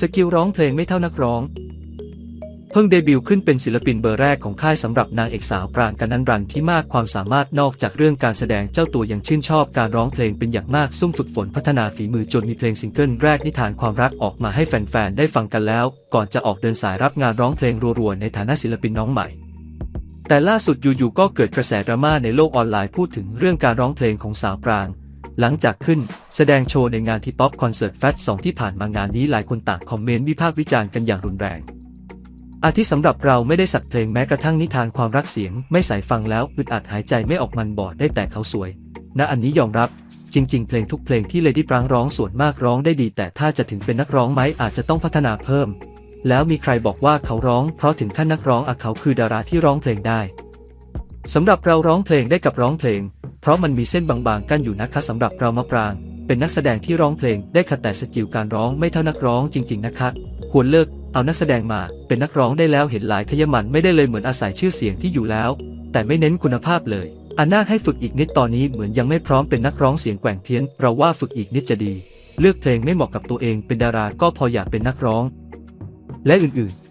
สกิลร้องเพลงไม่เท่านักร้อง เพิ่งเดบิวต์ขึ้นเป็นศิลปินเบอร์แรกของค่ายสำหรับนางเอกสาวปรางกันนันรันที่มากความสามารถนอกจากเรื่องการแสดงเจ้าตัวยังชื่นชอบการร้องเพลงเป็นอย่างมากซุ่มฝึกฝนพัฒนาฝีมือจนมีเพลงซิงเกิลแรกนิทานความรักออกมาให้แฟนๆได้ฟังกันแล้ว ก่อนจะออกเดินสายรับงานร้องเพลงรัวๆในฐานะศิลปินน้องใหม่แต่ล่าสุดอยู่ๆก็เกิดกระแสดราม่าในโลกออนไลน์พูดถึงเรื่องการร้องเพลงของสาวปราง หลังจากขึ้นแสดงโชว์ในงานที่ป๊อปคอนเสิร์ตแฟตสองที่ผ่านมางานนี้หลายคนต่างคอมเมนต์วิพากษ์วิจารณ์กันอย่างรุนแรง อาทิสำหรับเราไม่ได้สักเพลงแม้กระทั่งนิทานความรักเสียง ไม่ใส่ฟังแล้วอึดอัดหายใจไม่ออกมันบอดได้แต่เขาสวยนะอันนี้ยอมรับจริง ๆ เพลงทุกเพลงที่เลดี้ปรางร้องส่วนมากร้องได้ดี แต่ถ้าจะถึงเป็นนักร้องไหมอาจจะต้องพัฒนาเพิ่ม แล้วมีใครบอกว่าเขาร้องเพราะถึงขั้นนักร้องอะเขาคือดาราที่ร้องเพลงได้สำหรับเราร้องเพลงได้กับร้องเพลง ราะมันมีเส้นบางๆกั้นอยู่นะคะสำหรับเรามะปราง เป็นนักแสดงที่ร้องเพลงได้ค่ะแต่สกิลการร้องไม่เท่านักร้องจริง ๆนะคะควรเลิกเอานักแสดงมาเป็นนักร้องได้แล้วเห็นหลายขยมันไม่ได้เลยเหมือนอาศัยชื่อเสียงที่อยู่แล้ว แต่ไม่เน้นคุณภาพเลยอันน่าให้ฝึกอีกนิดตอนนี้เหมือนยังไม่พร้อมเป็นนักร้องเสียงแกว่งเพี้ยน เราว่าฝึกอีกนิดจะดี เลือกเพลงไม่เหมาะกับตัวเองเป็นดาราก็พออยากเป็นนักร้อง และอื่นๆ